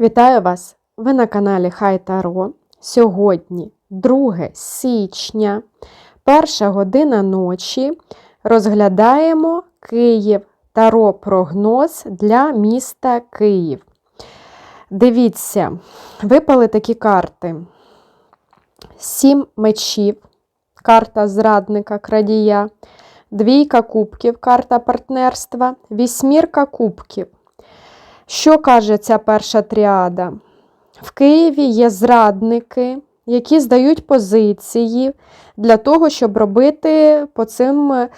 Вітаю вас! Ви на каналі Хай Таро. Сьогодні, 2 січня, перша година ночі, розглядаємо Київ Таро прогноз для міста Київ. Дивіться, випали такі карти: Сім мечів, карта зрадника, крадія, двійка кубків, карта партнерства, вісьмірка кубків. Що каже ця перша тріада? В Києві є зрадники, які здають позиції для того, щоб робити по цим е,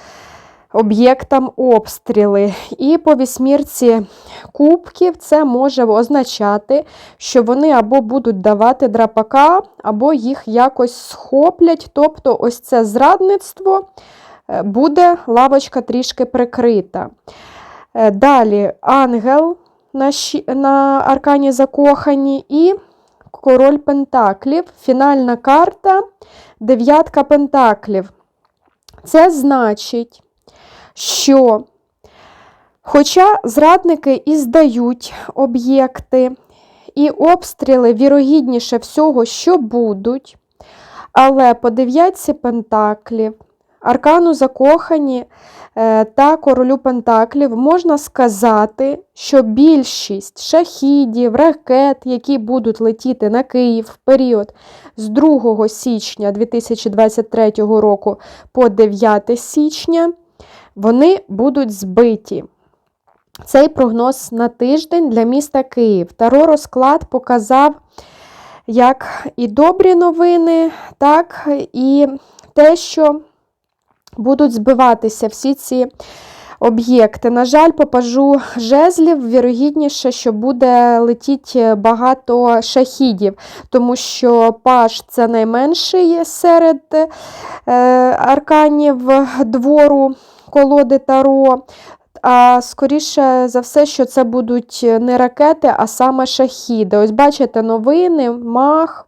об'єктам обстріли. І по вісьмірці кубків це може означати, що вони або будуть давати драпака, або їх якось схоплять. Тобто, ось це зрадництво е, буде лавочка трішки прикрита. Е, Далі ангел на, на аркані закохані і король Пентаклів. Фінальна карта дев'ятка Пентаклів. Це значить, що, хоча зрадники і здають об'єкти, і обстріли, вірогідніше всього, що будуть, але по дев'ятці Пентаклів, аркану закохані е, та королю Пентаклів можна сказати, що більшість шахідів, ракет, які будуть летіти на Київ в період з 2 січня 2023 року по 9 січня, вони будуть збиті. Цей прогноз на тиждень для міста Київ. Таро розклад показав як і добрі новини, так і те, що будуть збиватися всі ці об'єкти. На жаль, попажу жезлів, вірогідніше, що буде летіти багато шахідів, тому що паж це найменший серед е, арканів двору колоди Таро. А скоріше за все, що це будуть не ракети, а саме шахіди. Ось бачите, новини, мах.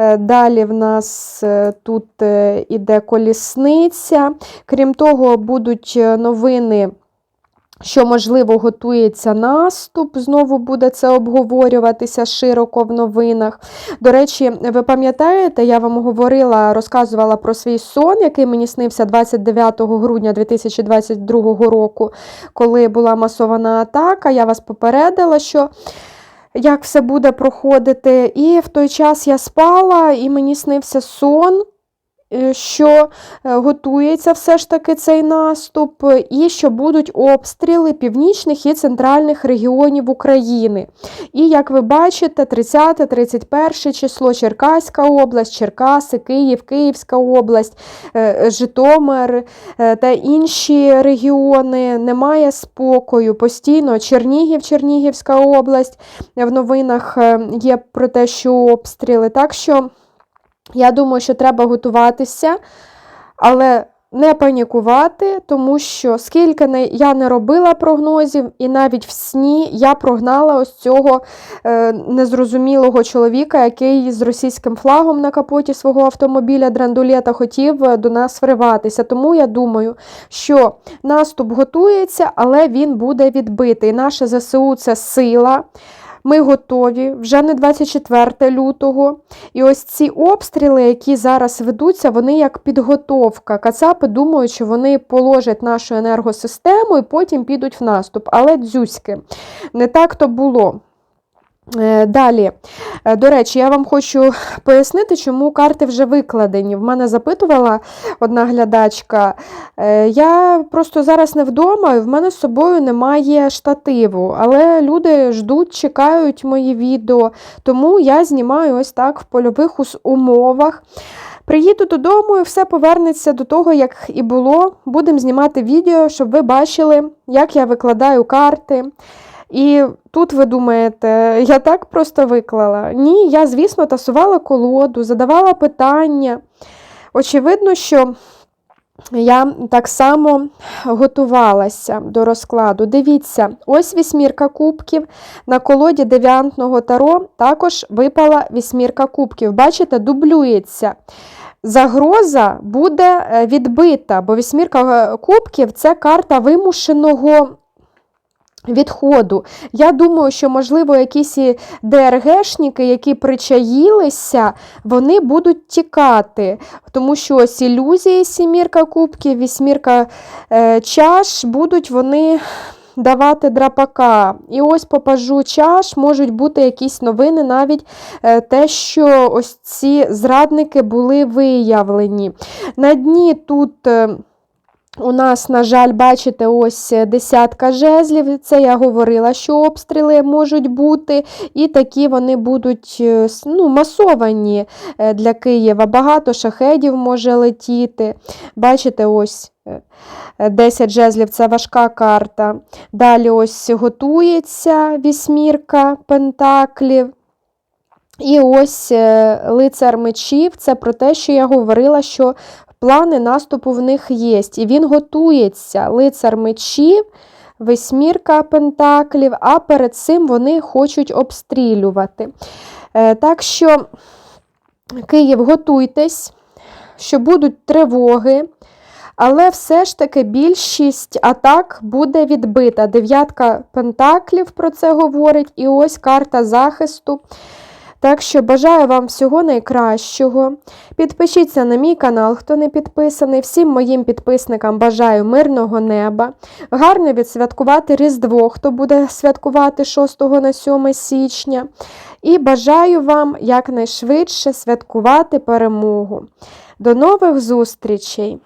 Е, Далі в нас е, тут е, іде колісниця. Крім того, будуть новини, що, можливо, готується наступ. Знову буде це обговорюватися широко в новинах. До речі, ви пам'ятаєте, я вам говорила, розказувала про свій сон, який мені снився 29 грудня 2022 року, коли була масована атака. Я вас попередила, що як все буде проходити. І в той час я спала, і мені снився сон, що е, готується все ж таки цей наступ, і що будуть обстріли північних і центральних регіонів України. І, як ви бачите, 30-31 число Черкаська область, Черкаси, Київ, Київська область, е, Житомир е, та інші регіони. Немає спокою. Постійно Чернігів, Чернігівська область. В новинах е, є про те, що обстріли. Так що я думаю, що треба готуватися, але не панікувати, тому що скільки не, я не робила прогнозів, і навіть в сні я прогнала ось цього е, незрозумілого чоловіка, який з російським флагом на капоті свого автомобіля драндулета хотів е, до нас вриватися. Тому я думаю, що наступ готується, але він буде відбитий. Наше ЗСУ це сила. Ми готові вже не 24 лютого. І ось ці обстріли, які зараз ведуться, вони як підготовка. Кацапи думають, що вони положать нашу енергосистему і потім підуть в наступ. Але дзюськи, не так то було. Е, Далі, Е, до речі, я вам хочу пояснити, чому карти вже викладені. В мене запитувала одна глядачка. Е, Я просто зараз не вдома, і в мене з собою немає штативу, але люди ждуть, чекають мої відео, тому я знімаю ось так в польових умовах. Приїду додому і все повернеться до того, як і було. Будемо знімати відео, щоб ви бачили, як я викладаю карти. І тут ви думаєте, я так просто виклала? Ні, я, звісно, тасувала колоду, задавала питання. Очевидно, що я так само готувалася до розкладу. Дивіться, ось вісьмірка кубків. На колоді дев'ятного таро також випала вісьмірка кубків. Бачите, дублюється. Загроза буде е, відбита, бо вісьмірка е, кубків це карта вимушеного відходу. Я думаю, що, можливо, якісь ДРГшники, які причаїлися, вони будуть тікати. Тому що ось ілюзії, сімірка кубків, вісьмірка е, чаш, будуть вони давати драпака. І ось по пажу чаш можуть бути якісь новини, навіть е, те, що ось ці зрадники були виявлені. На дні тут. е, у нас, на жаль, бачите, ось е, десятка жезлів. Це я говорила, що обстріли можуть бути, і такі вони будуть е, ну, масовані е, для Києва. Багато шахедів може летіти. Бачите, ось е, е, 10 жезлів це важка карта. Далі ось готується вісьмірка пентаклів. І ось лицар мечів це про те, що я говорила, що плани наступу в них є. І він готується. Лицар мечів, восьмірка пентаклів, а перед цим вони хочуть обстрілювати. Е, Так що, Київ, готуйтесь, що будуть тривоги. Але все ж таки більшість атак буде відбита. Дев'ятка пентаклів про це говорить, і ось карта захисту. Так що бажаю вам всього найкращого. Підпишіться на мій канал, хто не підписаний. Всім моїм підписникам бажаю мирного неба. Гарно відсвяткувати Різдво, хто буде святкувати 6 на 7 січня. І бажаю вам якнайшвидше святкувати перемогу. До нових зустрічей!